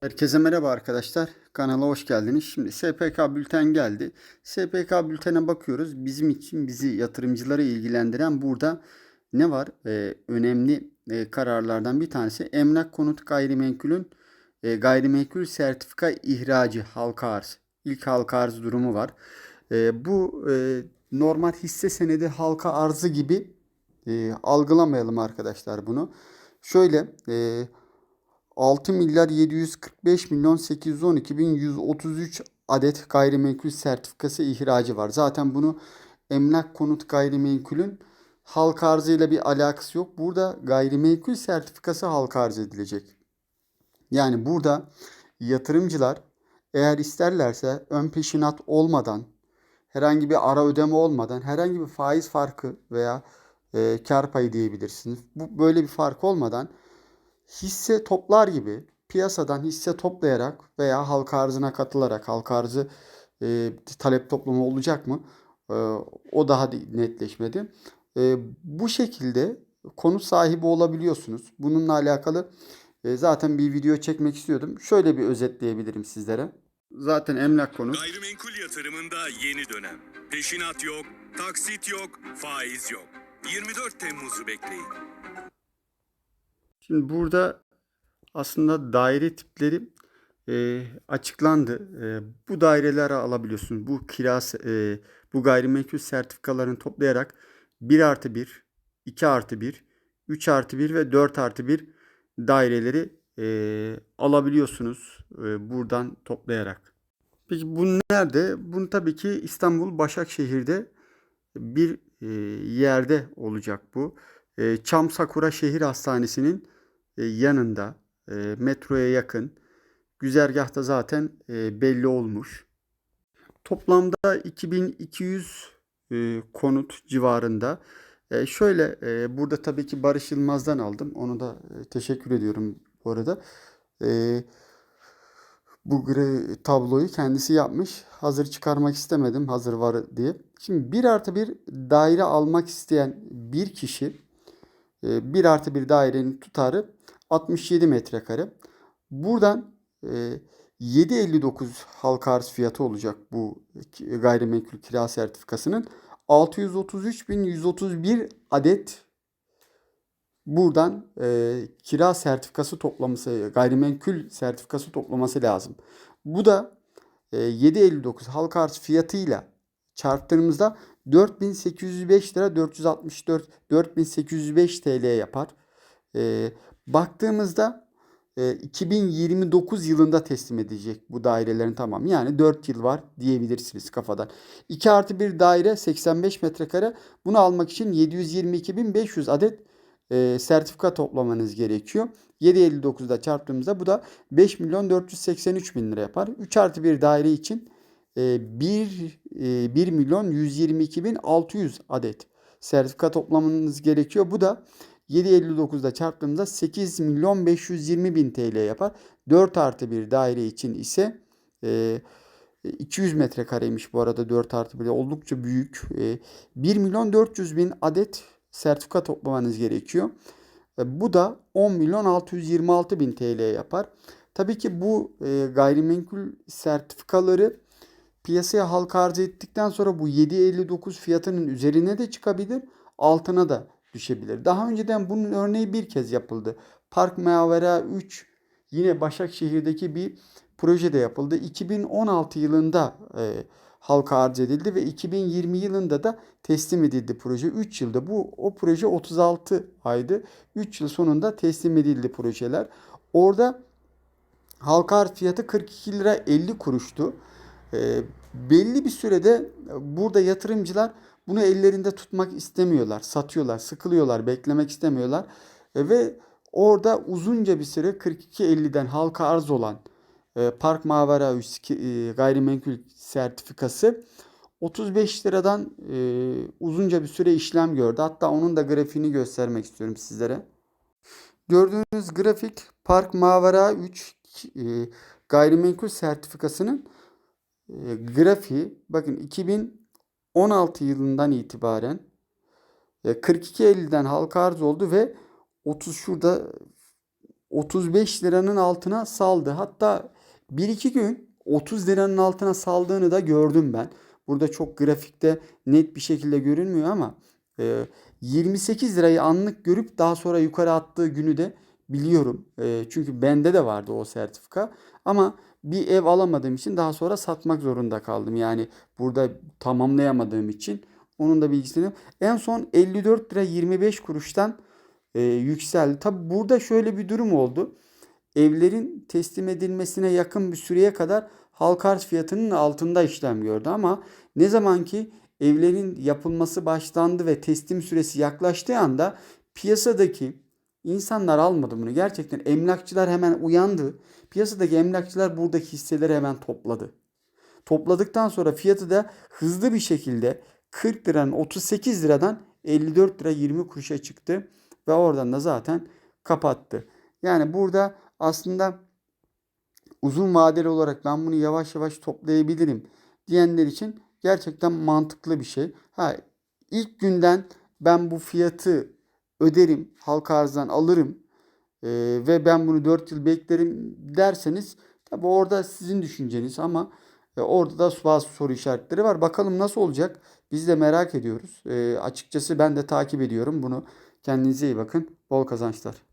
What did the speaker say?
Herkese merhaba arkadaşlar. Kanala hoş geldiniz. Şimdi SPK bülten geldi. SPK bültene bakıyoruz. Bizim için bizi yatırımcıları ilgilendiren burada ne var? Ee, önemli e, kararlardan bir tanesi emlak konut gayrimenkulün e, gayrimenkul sertifika ihracı halka arz. İlk halka arz durumu var. E, bu e, normal hisse senedi halka arzı gibi e, algılamayalım arkadaşlar bunu. Şöyle e, 6 milyar 745 milyon 812 bin 133 adet gayrimenkul sertifikası ihracı var. Zaten bunu emlak konut gayrimenkulün halk arzıyla bir alakası yok. Burada gayrimenkul sertifikası halk arz edilecek. Yani burada yatırımcılar eğer isterlerse ön peşinat olmadan, herhangi bir ara ödeme olmadan, herhangi bir faiz farkı veya e, kar payı diyebilirsiniz. Bu böyle bir fark olmadan hisse toplar gibi piyasadan hisse toplayarak veya halka arzına katılarak halka arzı e, talep toplumu olacak mı? E, o daha netleşmedi. E, bu şekilde konut sahibi olabiliyorsunuz. Bununla alakalı e, zaten bir video çekmek istiyordum. Şöyle bir özetleyebilirim sizlere. Zaten emlak konut. Gayrimenkul yatırımında yeni dönem. Peşinat yok, taksit yok, faiz yok. 24 Temmuz'u bekleyin. Şimdi burada aslında daire tipleri e, açıklandı. E, bu daireleri alabiliyorsunuz. Bu kira, e, bu gayrimenkul sertifikalarını toplayarak 1 artı 1, 2 artı 1, 3 artı 1 ve 4 artı 1 daireleri e, alabiliyorsunuz e, buradan toplayarak. Peki bu nerede? Bunu tabii ki İstanbul Başakşehir'de bir e, yerde olacak bu. E, Çam Sakura Şehir Hastanesi'nin yanında e, metroya yakın. Güzergahta zaten e, belli olmuş. Toplamda 2200 e, konut civarında. E, şöyle e, burada tabii ki Barış Yılmaz'dan aldım. Onu da e, teşekkür ediyorum bu arada. E, bu tabloyu kendisi yapmış. Hazır çıkarmak istemedim hazır var diye. Şimdi 1 artı bir daire almak isteyen bir kişi 1 artı bir dairenin tutarı 67 metrekare. Buradan e, 7.59 halka arz fiyatı olacak bu gayrimenkul kira sertifikasının. 633.131 adet buradan e, kira sertifikası toplaması, gayrimenkul sertifikası toplaması lazım. Bu da e, 7.59 halka arz fiyatıyla çarptığımızda 4805 lira 464 4805 TL yapar. E, baktığımızda e, 2029 yılında teslim edecek bu dairelerin tamamı. Yani 4 yıl var diyebilirsiniz kafadan. 2 artı 1 daire 85 metrekare. Bunu almak için 722.500 adet e, sertifika toplamanız gerekiyor. 7.59'da çarptığımızda bu da 5 milyon 483 bin lira yapar. 3 artı 1 daire için 1, 1 milyon 122 bin 600 adet sertifika toplamanız gerekiyor. Bu da 7.59'da çarptığımızda 8 milyon 520 bin TL yapar. 4 artı 1 daire için ise 200 metrekareymiş bu arada 4 artı 1 oldukça büyük. 1 milyon 400 bin adet sertifika toplamanız gerekiyor. Bu da 10 milyon 626 bin TL yapar. Tabii ki bu gayrimenkul sertifikaları piyasaya halka arz ettikten sonra bu 7.59 fiyatının üzerine de çıkabilir, altına da düşebilir. Daha önceden bunun örneği bir kez yapıldı. Park Mavera 3 yine Başakşehir'deki bir projede yapıldı. 2016 yılında e, halka arz edildi ve 2020 yılında da teslim edildi proje. 3 yılda bu o proje 36 aydı. 3 yıl sonunda teslim edildi projeler. Orada halka arz fiyatı 42 lira 50 kuruştu. E, belli bir sürede burada yatırımcılar bunu ellerinde tutmak istemiyorlar. Satıyorlar, sıkılıyorlar, beklemek istemiyorlar. E, ve orada uzunca bir süre 42.50'den halka arz olan e, Park Mavera e, gayrimenkul sertifikası 35 liradan e, uzunca bir süre işlem gördü. Hatta onun da grafiğini göstermek istiyorum sizlere. Gördüğünüz grafik Park Mavera 3 e, gayrimenkul sertifikasının e, grafiği. Bakın 2016 yılından itibaren e, 42.50'den halka arz oldu ve 30 şurada 35 liranın altına saldı. Hatta 1-2 gün 30 liranın altına saldığını da gördüm ben. Burada çok grafikte net bir şekilde görünmüyor ama e, 28 lirayı anlık görüp daha sonra yukarı attığı günü de biliyorum. E, çünkü bende de vardı o sertifika. Ama bir ev alamadığım için daha sonra satmak zorunda kaldım. Yani burada tamamlayamadığım için onun da bilgisini. En son 54 lira 25 kuruştan e, yükseldi. Tabi burada şöyle bir durum oldu. Evlerin teslim edilmesine yakın bir süreye kadar halka arz fiyatının altında işlem gördü ama ne zaman ki evlerin yapılması başlandı ve teslim süresi yaklaştığı anda piyasadaki insanlar almadı bunu. Gerçekten emlakçılar hemen uyandı. Piyasadaki emlakçılar buradaki hisseleri hemen topladı. Topladıktan sonra fiyatı da hızlı bir şekilde 40 liranın 38 liradan 54 lira 20 kuruşa çıktı ve oradan da zaten kapattı. Yani burada aslında uzun vadeli olarak ben bunu yavaş yavaş toplayabilirim diyenler için gerçekten mantıklı bir şey. Ha ilk günden ben bu fiyatı öderim, halka arzdan alırım e, ve ben bunu 4 yıl beklerim derseniz tabi orada sizin düşünceniz ama e, orada da bazı soru işaretleri var. Bakalım nasıl olacak? Biz de merak ediyoruz. E, açıkçası ben de takip ediyorum bunu. Kendinize iyi bakın. Bol kazançlar.